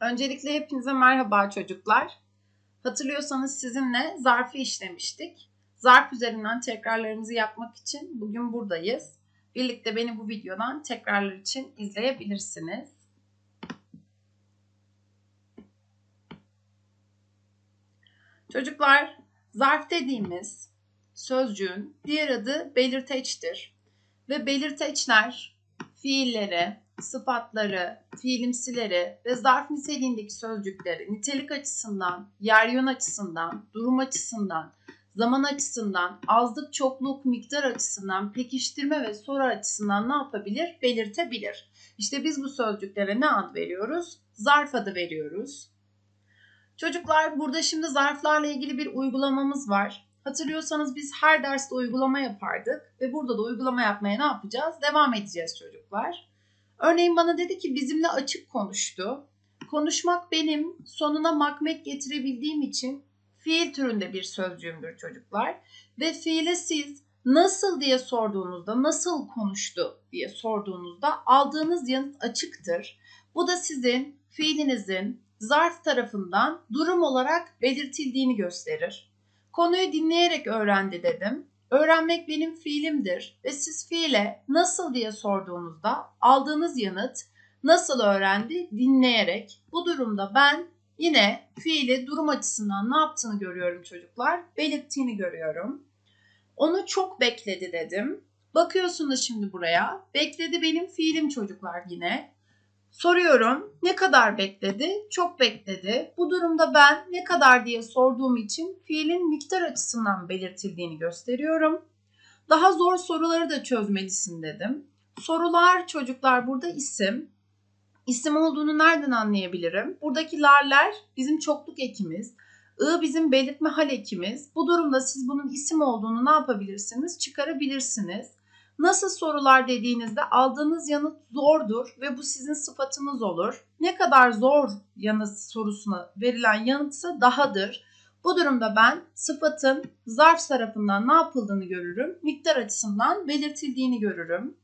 Öncelikle hepinize merhaba çocuklar. Hatırlıyorsanız sizinle zarfı işlemiştik. Zarf üzerinden tekrarlarımızı yapmak için bugün buradayız. Birlikte beni bu videodan tekrarlar için izleyebilirsiniz. Çocuklar, zarf dediğimiz sözcüğün diğer adı belirteçtir. Ve belirteçler fiilleri, sıfatları, fiilimsileri ve zarf niteliğindeki sözcükleri nitelik açısından, yer yön açısından, durum açısından, zaman açısından, azlık, çokluk, miktar açısından, pekiştirme ve soru açısından ne yapabilir? Belirtebilir. İşte biz bu sözcüklere ne ad veriyoruz? Zarf adı veriyoruz. Çocuklar burada şimdi zarflarla ilgili bir uygulamamız var. Hatırlıyorsanız biz her derste uygulama yapardık ve burada da uygulama yapmaya ne yapacağız? Devam edeceğiz çocuklar. Örneğin bana dedi ki bizimle açık konuştu. Konuşmak benim sonuna makmek getirebildiğim için fiil türünde bir sözcüğümdür çocuklar. Ve fiile siz nasıl diye sorduğunuzda, nasıl konuştu diye sorduğunuzda aldığınız yanıt açıktır. Bu da sizin fiilinizin zarf tarafından durum olarak belirtildiğini gösterir. Konuyu dinleyerek öğrendi dedim. Öğrenmek benim fiilimdir ve siz fiile nasıl diye sorduğunuzda aldığınız yanıt nasıl öğrendi dinleyerek. Bu durumda ben yine fiili durum açısından ne yaptığını görüyorum çocuklar. Belirttiğini görüyorum. Onu çok bekledi dedim. Bakıyorsunuz şimdi buraya. Bekledi benim fiilim çocuklar yine. Soruyorum ne kadar bekledi? Çok bekledi. Bu durumda ben ne kadar diye sorduğum için fiilin miktar açısından belirtildiğini gösteriyorum. Daha zor soruları da çözmelisin dedim. Sorular çocuklar burada isim. İsim olduğunu nereden anlayabilirim? Buradaki larler bizim çokluk ekimiz. I bizim belirtme hal ekimiz. Bu durumda siz bunun isim olduğunu ne yapabilirsiniz? Çıkarabilirsiniz. Nasıl sorular dediğinizde aldığınız yanıt zordur ve bu sizin sıfatınız olur. Ne kadar zor yanıt sorusuna verilen yanıtsa dahadır. Bu durumda ben sıfatın zarf tarafından ne yapıldığını görürüm. Miktar açısından belirtildiğini görürüm.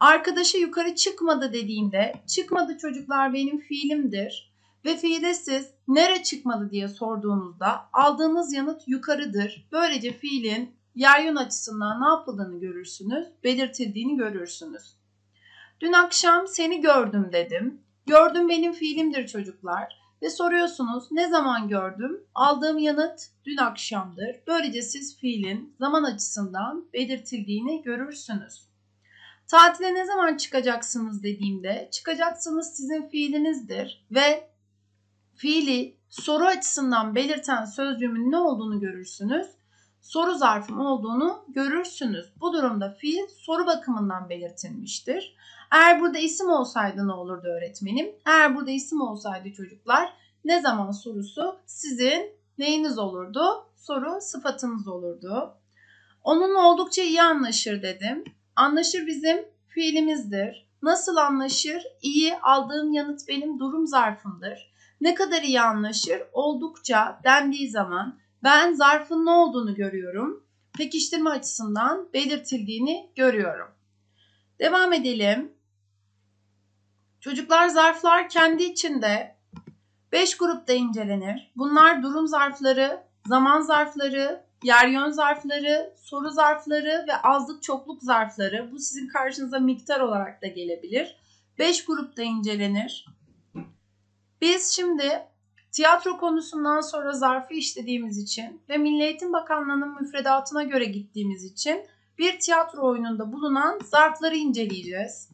Arkadaşa yukarı çıkmadı dediğimde çıkmadı çocuklar benim fiilimdir. Ve fiile siz nere çıkmadı diye sorduğunuzda aldığınız yanıt yukarıdır. Böylece fiilin yer yön açısından ne yapıldığını görürsünüz, belirtildiğini görürsünüz. Dün akşam seni gördüm dedim. Gördüm benim fiilimdir çocuklar. Ve soruyorsunuz ne zaman gördüm? Aldığım yanıt dün akşamdır. Böylece siz fiilin zaman açısından belirtildiğini görürsünüz. Tatile ne zaman çıkacaksınız dediğimde çıkacaksınız sizin fiilinizdir ve fiili soru açısından belirten sözcüğümün ne olduğunu görürsünüz soru zarfım olduğunu görürsünüz. Bu durumda fiil soru bakımından belirtilmiştir. Eğer burada isim olsaydı ne olurdu öğretmenim? Eğer burada isim olsaydı çocuklar ne zaman sorusu sizin neyiniz olurdu? Soru sıfatınız olurdu. Onun oldukça iyi anlaşır dedim. Anlaşır bizim fiilimizdir. Nasıl anlaşır? İyi aldığım yanıt benim durum zarfımdır. Ne kadar iyi anlaşır? Oldukça dendiği zaman ben zarfın ne olduğunu görüyorum. Pekiştirme açısından belirtildiğini görüyorum. Devam edelim. Çocuklar zarflar kendi içinde 5 grupta incelenir. Bunlar durum zarfları, zaman zarfları, yer yön zarfları, soru zarfları ve azlık çokluk zarfları. Bu sizin karşınıza miktar olarak da gelebilir. 5 grupta incelenir. Biz şimdi Tiyatro konusundan sonra zarfı işlediğimiz için ve Milli Eğitim Bakanlığı'nın müfredatına göre gittiğimiz için bir tiyatro oyununda bulunan zarfları inceleyeceğiz.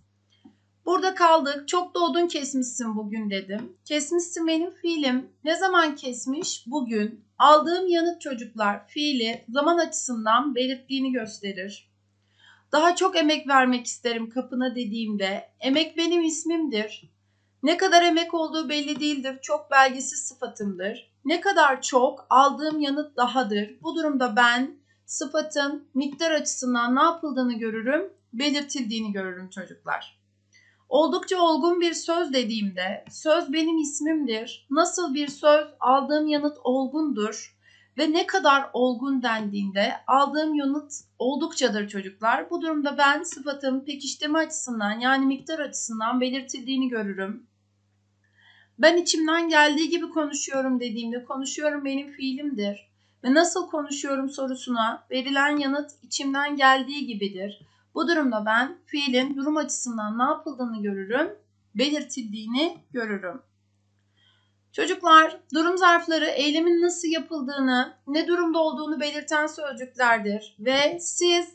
Burada kaldık. Çok da odun kesmişsin bugün dedim. Kesmişsin benim fiilim. Ne zaman kesmiş? Bugün. Aldığım yanıt çocuklar fiili zaman açısından belirttiğini gösterir. Daha çok emek vermek isterim kapına dediğimde emek benim ismimdir. Ne kadar emek olduğu belli değildir. Çok belgesiz sıfatımdır. Ne kadar çok aldığım yanıt dahadır. Bu durumda ben sıfatın miktar açısından ne yapıldığını görürüm, belirtildiğini görürüm çocuklar. Oldukça olgun bir söz dediğimde söz benim ismimdir. Nasıl bir söz aldığım yanıt olgundur ve ne kadar olgun dendiğinde aldığım yanıt oldukçadır çocuklar. Bu durumda ben sıfatın pekiştirme açısından yani miktar açısından belirtildiğini görürüm. Ben içimden geldiği gibi konuşuyorum dediğimde konuşuyorum benim fiilimdir. Ve nasıl konuşuyorum sorusuna verilen yanıt içimden geldiği gibidir. Bu durumda ben fiilin durum açısından ne yapıldığını görürüm, belirtildiğini görürüm. Çocuklar, durum zarfları eylemin nasıl yapıldığını, ne durumda olduğunu belirten sözcüklerdir ve siz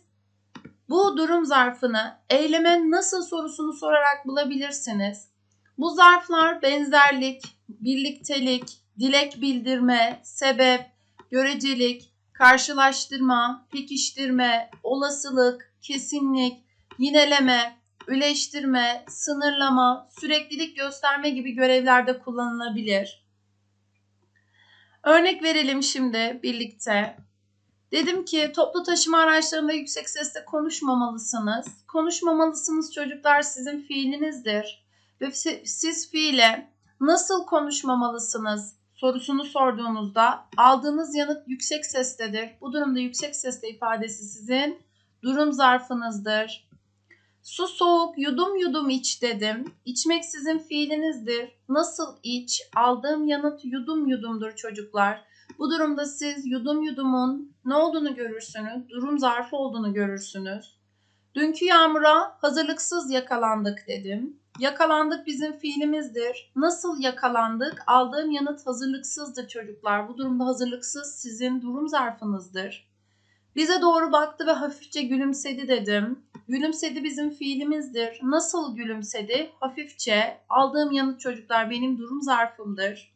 bu durum zarfını eyleme nasıl sorusunu sorarak bulabilirsiniz. Bu zarflar benzerlik, birliktelik, dilek bildirme, sebep, görecelik, karşılaştırma, pekiştirme, olasılık, kesinlik, yineleme, üleştirme, sınırlama, süreklilik gösterme gibi görevlerde kullanılabilir. Örnek verelim şimdi birlikte. Dedim ki toplu taşıma araçlarında yüksek sesle konuşmamalısınız. Konuşmamalısınız çocuklar sizin fiilinizdir. Ve siz fiile nasıl konuşmamalısınız sorusunu sorduğunuzda aldığınız yanıt yüksek sestedir. Bu durumda yüksek sesle ifadesi sizin durum zarfınızdır. Su soğuk yudum yudum iç dedim. İçmek sizin fiilinizdir. Nasıl iç? Aldığım yanıt yudum yudumdur çocuklar. Bu durumda siz yudum yudumun ne olduğunu görürsünüz. Durum zarfı olduğunu görürsünüz. Dünkü yağmura hazırlıksız yakalandık dedim. Yakalandık bizim fiilimizdir. Nasıl yakalandık? Aldığım yanıt hazırlıksızdır çocuklar. Bu durumda hazırlıksız sizin durum zarfınızdır. Bize doğru baktı ve hafifçe gülümsedi dedim. Gülümsedi bizim fiilimizdir. Nasıl gülümsedi? Hafifçe. Aldığım yanıt çocuklar benim durum zarfımdır.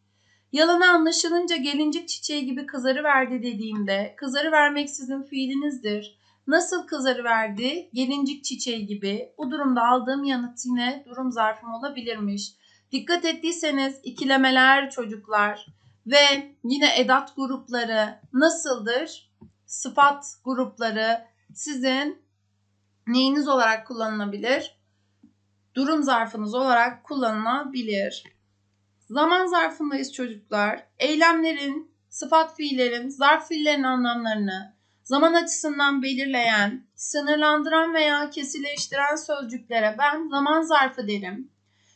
Yalanı anlaşılınca gelincik çiçeği gibi kızarı verdi dediğimde kızarı vermek sizin fiilinizdir. Nasıl kızarı verdi? Gelincik çiçeği gibi. Bu durumda aldığım yanıt yine durum zarfım olabilirmiş. Dikkat ettiyseniz ikilemeler çocuklar ve yine edat grupları nasıldır? Sıfat grupları sizin neyiniz olarak kullanılabilir? Durum zarfınız olarak kullanılabilir. Zaman zarfındayız çocuklar. Eylemlerin, sıfat fiillerin, zarf fiillerin anlamlarını zaman açısından belirleyen, sınırlandıran veya kesileştiren sözcüklere ben zaman zarfı derim.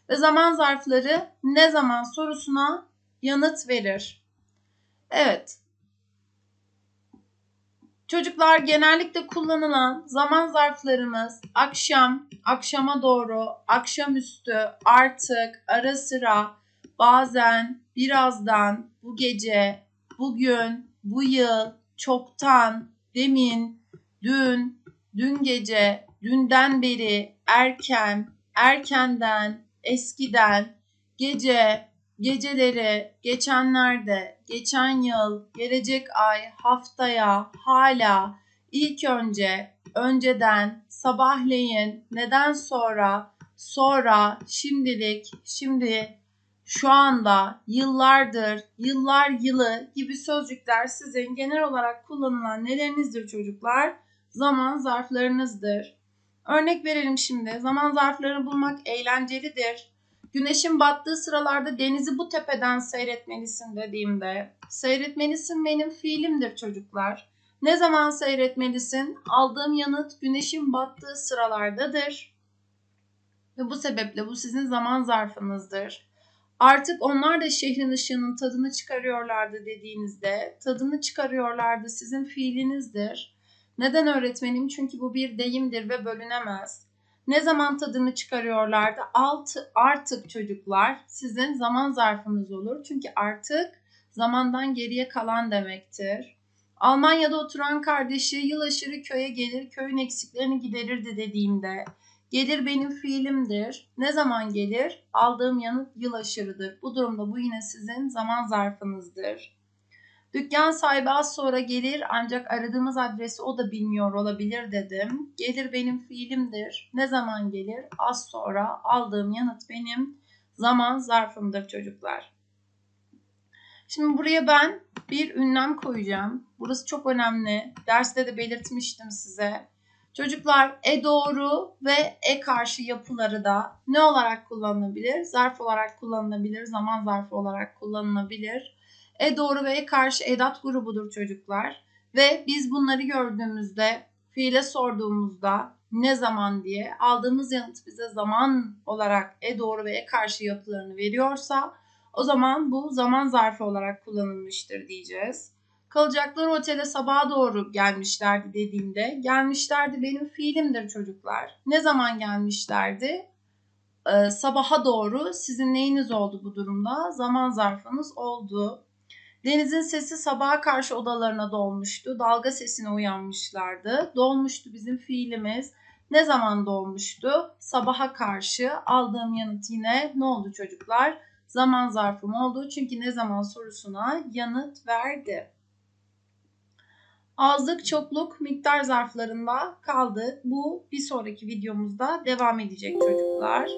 Ve zaman zarfları ne zaman sorusuna yanıt verir. Evet, Çocuklar genellikle kullanılan zaman zarflarımız akşam, akşama doğru, akşamüstü, artık, ara sıra, bazen, birazdan, bu gece, bugün, bu yıl, çoktan, demin, dün, dün gece, dünden beri, erken, erkenden, eskiden, gece, geceleri, geçenlerde, geçen yıl, gelecek ay, haftaya, hala, ilk önce, önceden, sabahleyin, neden sonra, sonra, şimdilik, şimdi, şu anda, yıllardır, yıllar yılı gibi sözcükler sizin genel olarak kullanılan nelerinizdir çocuklar? Zaman zarflarınızdır. Örnek verelim şimdi. Zaman zarflarını bulmak eğlencelidir Güneşin battığı sıralarda denizi bu tepeden seyretmelisin dediğimde seyretmelisin benim fiilimdir çocuklar. Ne zaman seyretmelisin? Aldığım yanıt güneşin battığı sıralardadır. Ve bu sebeple bu sizin zaman zarfınızdır. Artık onlar da şehrin ışığının tadını çıkarıyorlardı dediğinizde tadını çıkarıyorlardı sizin fiilinizdir. Neden öğretmenim? Çünkü bu bir deyimdir ve bölünemez. Ne zaman tadını çıkarıyorlardı? Altı, artık çocuklar sizin zaman zarfınız olur. Çünkü artık zamandan geriye kalan demektir. Almanya'da oturan kardeşi yıl aşırı köye gelir, köyün eksiklerini giderirdi dediğimde gelir benim fiilimdir. Ne zaman gelir? Aldığım yanıt yıl aşırıdır. Bu durumda bu yine sizin zaman zarfınızdır. Dükkan sahibi az sonra gelir ancak aradığımız adresi o da bilmiyor olabilir dedim. Gelir benim fiilimdir. Ne zaman gelir? Az sonra aldığım yanıt benim zaman zarfımdır çocuklar. Şimdi buraya ben bir ünlem koyacağım. Burası çok önemli. Derste de belirtmiştim size. Çocuklar e doğru ve e karşı yapıları da ne olarak kullanılabilir? Zarf olarak kullanılabilir, zaman zarfı olarak kullanılabilir. E doğru ve E karşı edat grubudur çocuklar. Ve biz bunları gördüğümüzde fiile sorduğumuzda ne zaman diye aldığımız yanıt bize zaman olarak E doğru ve E karşı yapılarını veriyorsa O zaman bu zaman zarfı olarak kullanılmıştır diyeceğiz. Kalacakları otele sabaha doğru gelmişlerdi dediğimde gelmişlerdi benim fiilimdir çocuklar. Ne zaman gelmişlerdi? Ee, sabaha doğru sizin neyiniz oldu bu durumda? Zaman zarfınız oldu. Denizin sesi sabaha karşı odalarına dolmuştu. Dalga sesine uyanmışlardı. Dolmuştu bizim fiilimiz. Ne zaman dolmuştu? Sabaha karşı aldığım yanıt yine ne oldu çocuklar? Zaman zarfım oldu. Çünkü ne zaman sorusuna yanıt verdi. Azlık, çokluk, miktar zarflarında kaldı. Bu bir sonraki videomuzda devam edecek çocuklar.